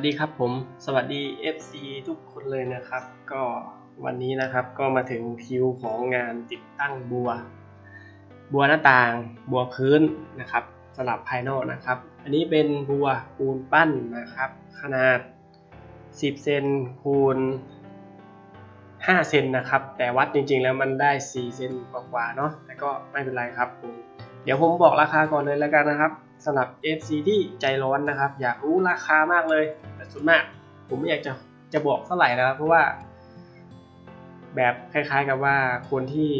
สดีครับผม สวัสดี FC ทุกคนเลยนะครับ ก็วันนี้นะครับก็มาถึงคิวของงานติดตั้งบัว บัวหน้าต่าง บัวพื้นนะครับสลับภายนอกนะครับ อันนี้เป็นบัวปูนปั้นนะครับ ขนาด 10 เซนคูณ 5 เซนนะครับ แต่วัดจริงๆแล้วมันได้ 4 เซนกว่าๆเนาะแต่ก็ไม่เป็นไรครับผมเดี๋ยวผมบอกราคาก่อนเลยแล้วกันนะครับสำหรับ FC ที่ใจร้อนนะครับ อยากรู้ราคามากเลย ส่วนมาก ผมไม่อยากจะจะบอกเท่าไหร่นะครับเพราะว่า แบบคล้ายๆกับว่าคนที่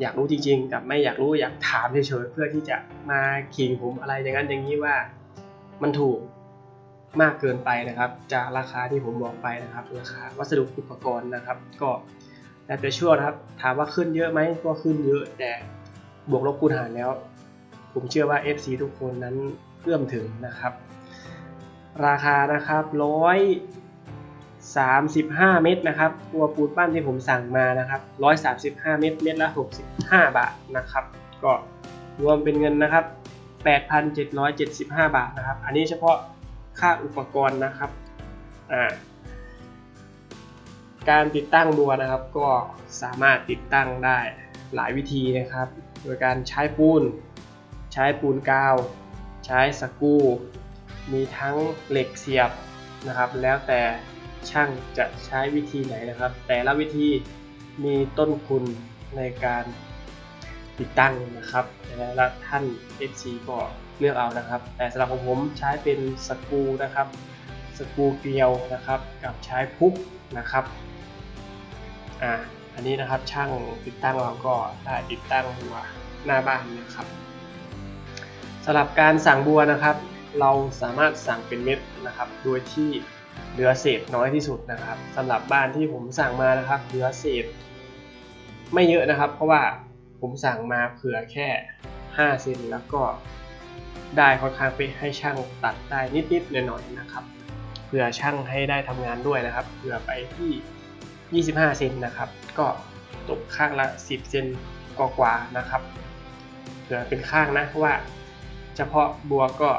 อยากรู้จริงๆ กับไม่อยากรู้อยากถามเฉยๆเพื่อที่จะมาขิงผมอะไรอย่างนั้นอย่างนี้ว่ามันถูกมากเกินไปนะครับ จากราคาที่ผมบอกไปนะครับ ราคาวัสดุอุปกรณ์นะครับ ก็แล้วแต่ช่วนะครับ ถามว่าขึ้นเยอะไหมก็ขึ้นเยอะแต่บวกลบคูณหารแล้ว ผมเชื่อว่า FC ทุกคนนั้นเอื้อมถึงนะครับ ราคานะครับร้อยสามสิบห้าเม็ดนะครับตัวปูนปั้นที่ผมสั่งมานะครับร้อยสามสิบห้าเม็ดเม็ดละหกสิบห้าบาทนะครับ ก็รวมเป็นเงินนะครับแปดพันเจ็ดร้อยเจ็ดสิบห้าบาทนะครับ อันนี้เฉพาะค่าอุปกรณ์นะครับอ่าการติดตั้งบัวนะครับก็สามารถติดตั้งได้หลายวิธีนะครับ โดยการใช้ปูน ใช้ปูนกาว ใช้สกู มีทั้งเหล็กเสียบนะครับ แล้วแต่ช่างจะใช้วิธีไหนนะครับ แต่ละวิธีมีต้นทุนในการติดตั้งนะครับแต่ละท่าน FC ก็เลือกเอานะครับ แต่สำหรับของผมใช้เป็นสกรูนะครับสกรูเกลียวนะครับ กับใช้พุกนะครับอ่าอันนี้นะครับช่างติดตั้งเราก็ได้ติดตั้งหัวหน้าบ้านนะครับสำหรับการสั่งบัวนะครับ เราสามารถสั่งเป็นเม็ดนะครับ โดยที่เหลือเศษน้อยที่สุดนะครับสำหรับบ้านที่ผมสั่งมานะครับ เหลือเศษ ไม่เยอะนะครับ เพราะว่าผมสั่งมาเผื่อแค่ 5 เซนแล้วก็ได้ค่อนข้างไปให้ช่างตัดได้นิดๆหน่อยๆนะครับเผื่อช่างให้ได้ทำงานด้วยนะครับเผื่อไปที่ 25 เซนนะครับ ก็ตกข้างละ 10 เซนกว่าๆนะครับเผื่อเป็นข้างนะเพราะว่า เฉพาะบัวก็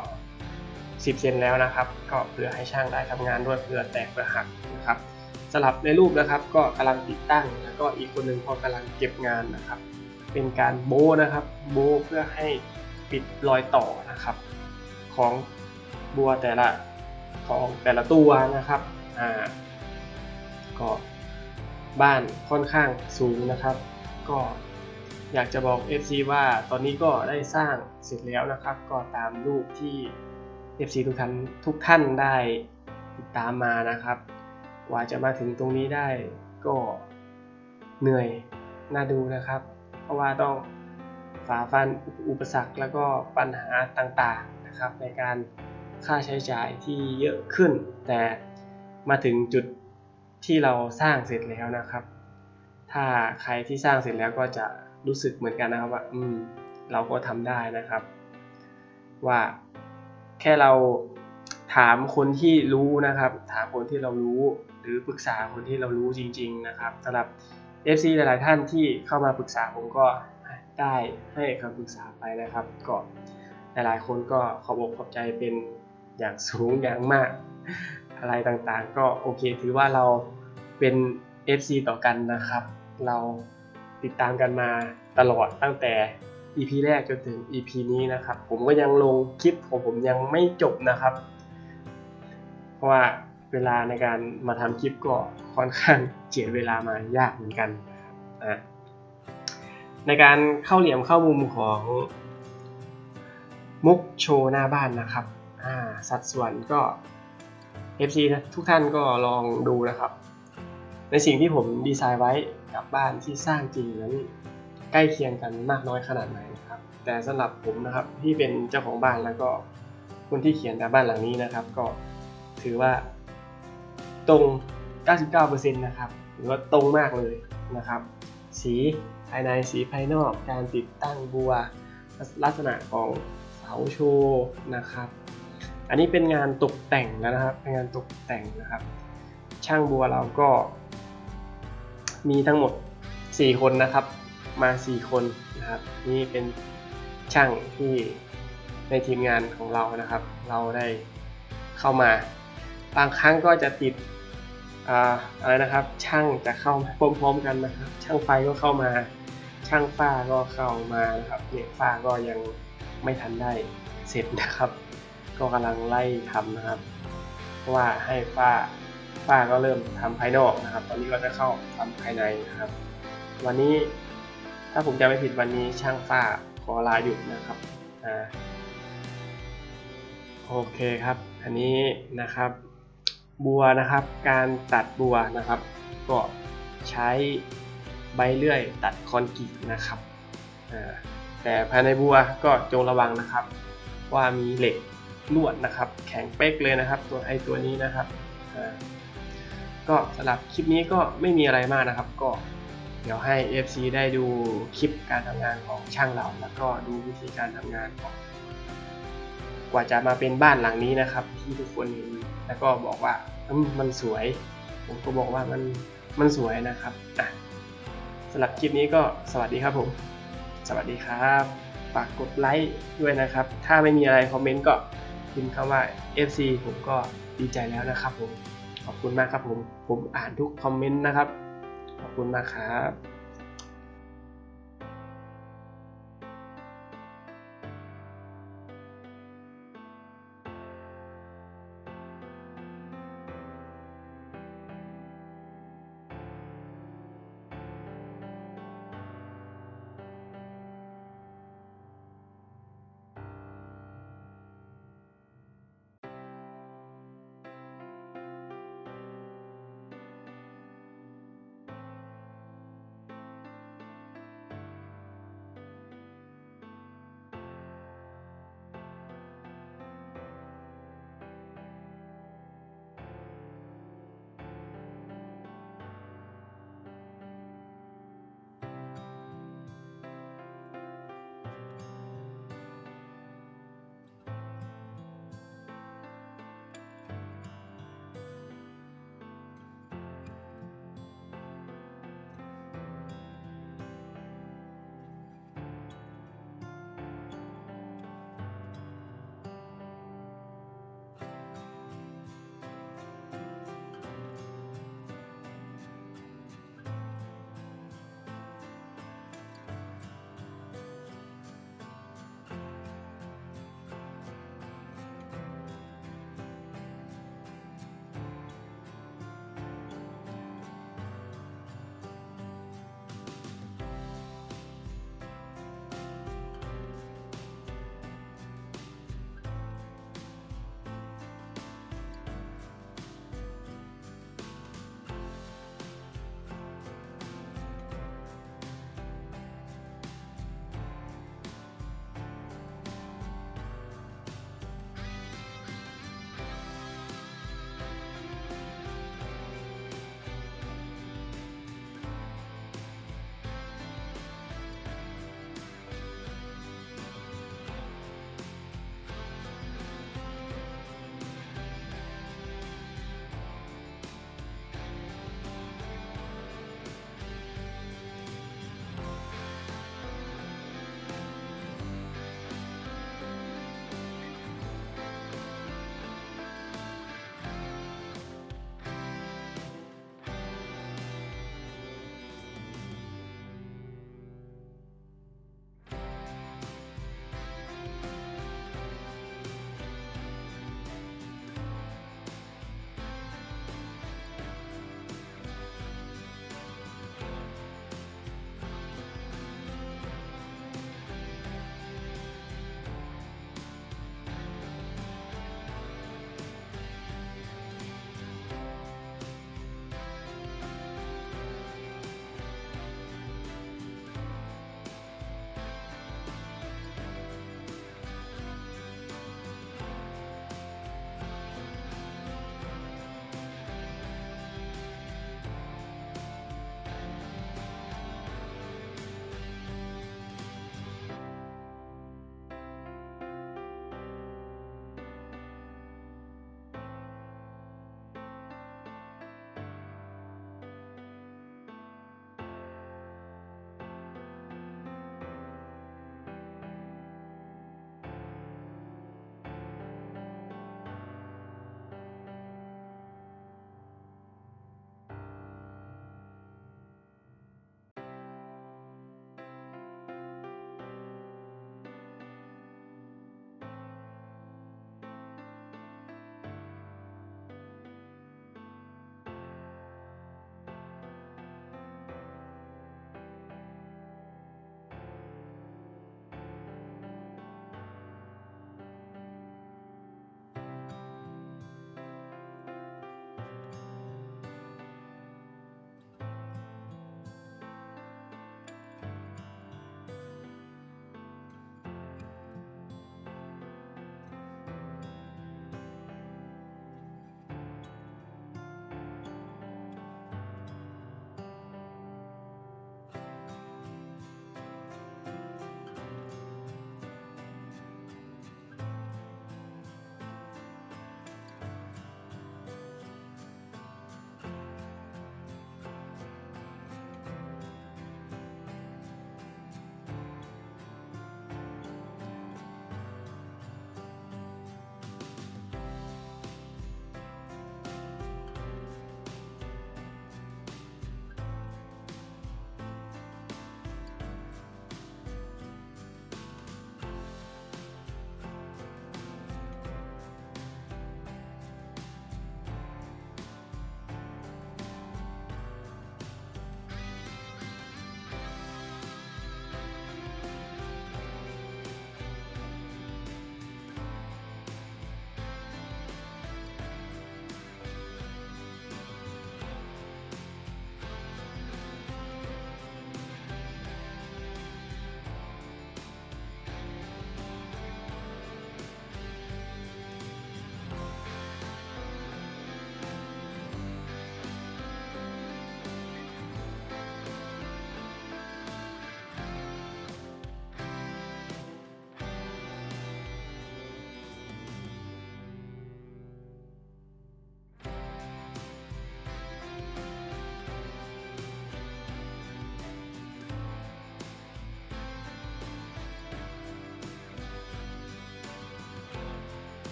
10 เซนแล้วนะครับ ก็เพื่อให้ช่างได้ทำงานด้วยเพื่อแตกเพื่อหักนะครับสลับในรูปนะครับก็กำลังติดตั้งแล้วก็อีกคนหนึ่งก็กำลังเก็บงานนะครับ เป็นการโบนะครับโบเพื่อให้ปิดรอยต่อนะครับ ของบัวแต่ละของแต่ละตัวนะครับอ่าก็บ้านค่อนข้างสูงนะครับ ก็อยากจะบอก FC ว่าตอนนี้ก็ได้สร้างเสร็จแล้วนะครับ ก็ตามรูปที่ FC ทุกท่านทุกท่านได้ติดตามมานะครับ กว่าจะมาถึงตรงนี้ได้ก็เหนื่อยน่าดูนะครับ เพราะว่าต้องฝ่าฟันอุปสรรคแล้วก็ปัญหาต่างๆนะครับ ในการค่าใช้จ่ายที่เยอะขึ้น แต่มาถึงจุดที่เราสร้างเสร็จแล้วนะครับ ถ้าใครที่สร้างเสร็จแล้วก็จะรู้สึกเหมือนกันนะครับว่า อืม เราก็ทำได้นะครับ ว่า แค่เราถามคนที่รู้นะครับ ถามคนที่เรารู้ หรือปรึกษาคนที่เรารู้จริง ๆ นะครับสำหรับ FC หลาย ๆ ท่านที่เข้ามาปรึกษาผมก็ได้ให้คำปรึกษาไปนะครับ ก็หลาย ๆ คนก็ขอบอกขอบใจเป็นอย่างสูงอย่างมาก อะไรต่างๆ ก็โอเค ถือว่าเราเป็น FC ต่อกันนะครับ เราติดตามกันมาตลอดตั้งแต่ EP แรกจนถึง EP นี้นะครับ ผมก็ยังลงคลิปของผมยังไม่จบนะครับ เพราะว่าเวลาในการมาทำคลิปก็ค่อนข้างเจียดเวลามายากเหมือนกันนะครับในการเข้าเหลี่ยมเข้ามุมของมุกโชว์หน้าบ้านนะครับอ่าสัดส่วนก็ FC นะทุกท่านก็ลองดูนะครับ ในสิ่งที่ผมดีไซน์ไว้กับบ้านที่สร้างจริงนั้น ใกล้เคียงกันมากน้อยขนาดไหนนะครับ แต่สำหรับผมนะครับที่เป็นเจ้าของบ้านแล้วก็คนที่เขียนบ้านหลังนี้นะครับ ก็ถือว่าตรง 99%นะครับหรือว่าตรงมากเลยนะครับ สีภายในสีภายนอกการติดตั้งบัว ลักษณะของเสาโชว์นะครับ อันนี้เป็นงานตกแต่งนะครับเป็นงานตกแต่งนะครับ ช่างบัวเราก็ มีทั้งหมด 4 คนนะครับ มา 4 คนนะครับ นี่เป็นช่างที่ในทีมงานของเรานะครับ เราได้เข้ามาบางครั้งก็จะติดอะไรนะครับ ช่างจะเข้ามาพร้อมๆกันนะครับ ช่างไฟก็เข้ามา ช่างฝ้าก็เข้ามานะครับเนี่ยฝ้าก็ยังไม่ทันได้เสร็จนะครับ ก็กำลังไล่ทำนะครับ เพราะว่าให้ฝ้าฝ้าก็เริ่มทำภายนอกนะครับ ตอนนี้ก็จะเข้าทำภายในนะครับ วันนี้ ถ้าผมจำไม่ผิดวันนี้ช่างฝ้าขอลาหยุดนะครับอ่าโอเคครับ อันนี้นะครับบัวนะครับ การตัดบัวนะครับ ก็ใช้ใบเลื่อยตัดคอนกรีตนะครับแต่ภายในบัวก็จงระวังนะครับ ว่ามีเหล็กลวดนะครับ แข็งเป๊กเลยนะครับ ตัวไอตัวนี้นะครับก็สำหรับคลิปนี้ก็ไม่มีอะไรมากนะครับ ก็ เดี๋ยวให้ FC ได้ดูคลิปการทำงานของช่างเรา แล้วก็ดูวิธีการทำงานของกว่าจะมาเป็นบ้านหลังนี้นะครับ ที่ทุกคนเห็นแล้วก็บอกว่ามมันสวย ผมก็บอกว่ามันมันสวยนะครับอะสำหรับคลิปนี้ก็สวัสดีครับผม สวัสดีครับฝากกดไลค์ด้วยนะครับ ถ้าไม่มีอะไรคอมเมนต์ก็พิมพ์คำว่า FC ผมก็ดีใจแล้วนะครับผมขอบคุณมากครับผม ผมอ่านทุกคอมเมนต์นะครับ ขอบคุณมากครับ